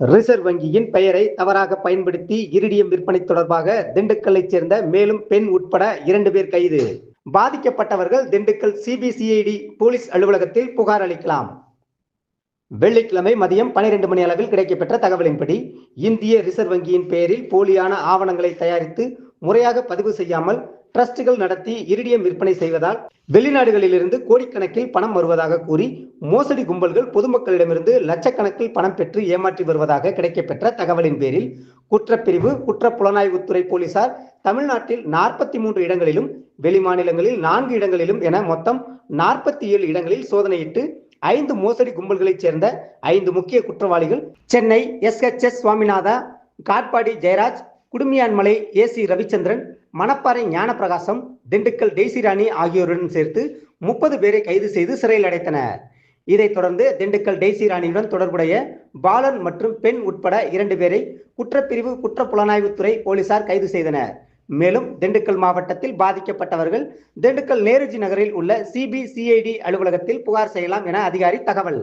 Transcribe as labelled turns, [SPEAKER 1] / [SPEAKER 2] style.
[SPEAKER 1] Reserve வங்கியின் பெயரை தவறாக பயன்படுத்தி இரிடியம் விற்பனை தொடர்பாக திண்டுக்கல்லைச் சேர்ந்த மேலும் பெண் உட்பட இரண்டு பேர் கைது. பாதிக்கப்பட்டவர்கள் திண்டுக்கல் சிபிசிஐடி போலீஸ் அலுவலகத்தில் புகார் அளிக்கலாம். வெள்ளிக்கிழமை மதியம் பனிரெண்டு மணி அளவில் கிடைக்கப்பெற்ற தகவலின்படி இந்திய ரிசர்வ் வங்கியின் பெயரில் போலியான ஆவணங்களை தயாரித்து முறையாக பதிவு செய்யாமல் டிரஸ்டுகள் நடத்தி இரிடியம் விற்பனை செய்வதால் வெளிநாடுகளிலிருந்து கோடிக்கணக்கில் பணம் வருவதாக கூறி மோசடி கும்பல்கள் பொதுமக்களிடமிருந்து லட்சக்கணக்கில் பணம் பெற்று ஏமாற்றி வருவதாக கிடைக்கப்பெற்ற தகவலின் பேரில் குற்றப்பிரிவு குற்ற புலனாய்வுத்துறை போலீசார் தமிழ்நாட்டில் நாற்பத்தி மூன்று இடங்களிலும் வெளிமாநிலங்களில் நான்கு இடங்களிலும் என மொத்தம் நாற்பத்தி ஏழு இடங்களில் சோதனையிட்டு ஐந்து மோசடி கும்பல்களைச் சேர்ந்த ஐந்து முக்கிய குற்றவாளிகள் Chennai S H S Swaminatha Katpadi Jayaraj Kudumiyanmalai A C Ravichandran Manapparai Gnanaprakasam Dindigul Daisyrani ஆகியோருடன் சேர்த்து முப்பது பேரை கைது செய்து சிறையில் அடைத்தனர். இதைத் தொடர்ந்து திண்டுக்கல் டெய்சிராணியுடன் தொடர்புடைய பாலன் மற்றும் பெண் உட்பட இரண்டு பேரை குற்றப்பிரிவு குற்ற புலனாய்வுத்துறை போலீசார் கைது செய்தனர். மேலும் திண்டுக்கல் மாவட்டத்தில் பாதிக்கப்பட்டவர்கள் திண்டுக்கல் நேருஜி நகரில் உள்ள சிபிசிஐடி அலுவலகத்தில் புகார் செய்யலாம் என அதிகாரி தகவல்.